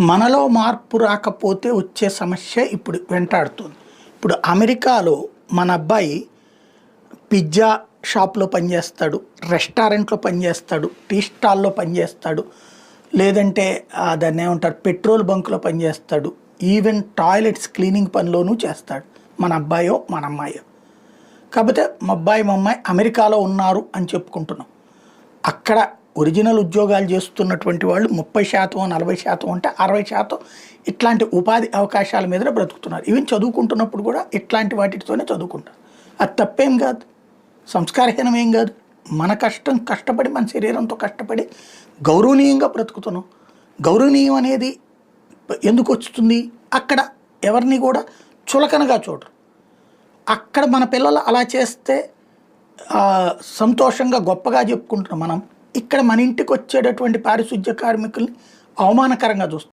మనలో మార్పు రాకపోతే వచ్చే సమస్య ఇప్పుడు వెంటాడుతుంది. ఇప్పుడు అమెరికాలో మన అబ్బాయి పిజ్జా షాప్లో పనిచేస్తాడు రెస్టారెంట్లో పనిచేస్తాడు టీ స్టాల్లో పనిచేస్తాడు లేదంటే దాన్ని ఏమంటారు పెట్రోల్ బంకులో పనిచేస్తాడు ఈవెన్ టాయిలెట్స్ క్లీనింగ్ పనిలోనూ చేస్తాడు. మన అబ్బాయో మన అమ్మాయో. కాకపోతే మా అబ్బాయి మా అమ్మాయి అమెరికాలో ఉన్నారు అని చెప్పుకుంటున్నాం. అక్కడ ఒరిజినల్ ఉద్యోగాలు చేస్తున్నటువంటి వాళ్ళు ముప్పై శాతం నలభై శాతం అంటే అరవై శాతం ఇట్లాంటి ఉపాధి అవకాశాల మీదనే బ్రతుకుతున్నారు. ఈవెన్ చదువుకుంటున్నప్పుడు కూడా ఇట్లాంటి వాటితోనే చదువుకుంటారు. అది తప్పేం కాదు. సంస్కారహీనం ఏం కాదు. మన కష్టం కష్టపడి మన శరీరంతో కష్టపడి గౌరవనీయంగా బ్రతుకుతున్నాం. గౌరవనీయం అనేది ఎందుకు వస్తుంది? అక్కడ ఎవరిని కూడా చులకనగా చూడరు. అక్కడ మన పిల్లలు అలా చేస్తే సంతోషంగా గొప్పగా చెప్పుకుంటున్నాం మనం. ఇక్కడ మన ఇంటికి వచ్చేటటువంటి పారిశుద్ధ్య కార్మికుల్ని అవమానకరంగా చూస్తాం.